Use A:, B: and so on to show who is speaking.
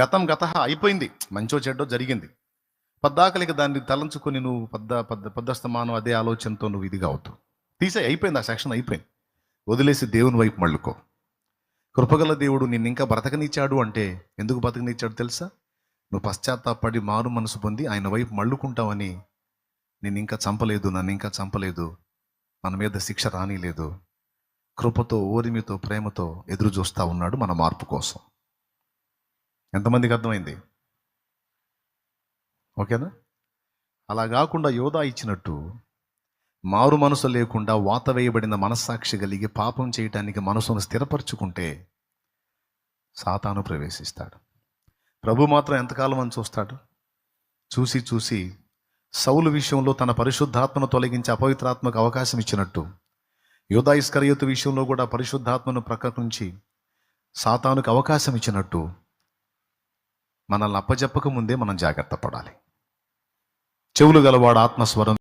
A: గతం గత అయిపోయింది. మంచో చెడ్డో జరిగింది. పద్దాకలికి దాన్ని తలంచుకొని నువ్వు పెద్ద పద్ద పద్దస్తమానం అదే ఆలోచనతో నువ్వు ఇదిగా అవుతావు తీసే అయిపోయింది ఆ సెక్షన్ అయిపోయింది. వదిలేసి దేవుని వైపు మళ్ళుకో. కృపగల దేవుడు నిన్ను ఇంకా బ్రతకనిచ్చాడు అంటే ఎందుకు బ్రతకనిచ్చాడు తెలుసా? నువ్వు పశ్చాత్తాపడి మారు మనసు పొంది ఆయన వైపు మళ్ళుకుంటావని నేను ఇంకా చంపలేదు నన్ను ఇంకా చంపలేదు. మన మీద శిక్ష రానిలేదు. కృపతో ఓరిమితో ప్రేమతో ఎదురు చూస్తూ ఉన్నాడు మన మార్పు కోసం. ఎంతమందికి అర్థమైంది? ఓకేనా? అలా కాకుండా యోధా ఇచ్చినట్టు మారు మనసు లేకుండా వాత వేయబడిన మనస్సాక్షి కలిగి పాపం చేయటానికి మనసును స్థిరపరచుకుంటే సాతాను ప్రవేశిస్తాడు. ప్రభు మాత్రం ఎంతకాలం అని చూస్తాడు? చూసి చూసి సౌలు విషయంలో తన పరిశుద్ధాత్మను తొలగించి అపవిత్రాత్మకు అవకాశం ఇచ్చినట్టు యోధా ఇస్కరియోతు విషయంలో కూడా పరిశుద్ధాత్మను ప్రకటించి సాతానుకు అవకాశం ఇచ్చినట్టు మనల్ని అప్పజెప్పక ముందే మనం జాగ్రత్త పడాలి. చెవులు గలవాడు ఆత్మస్వరం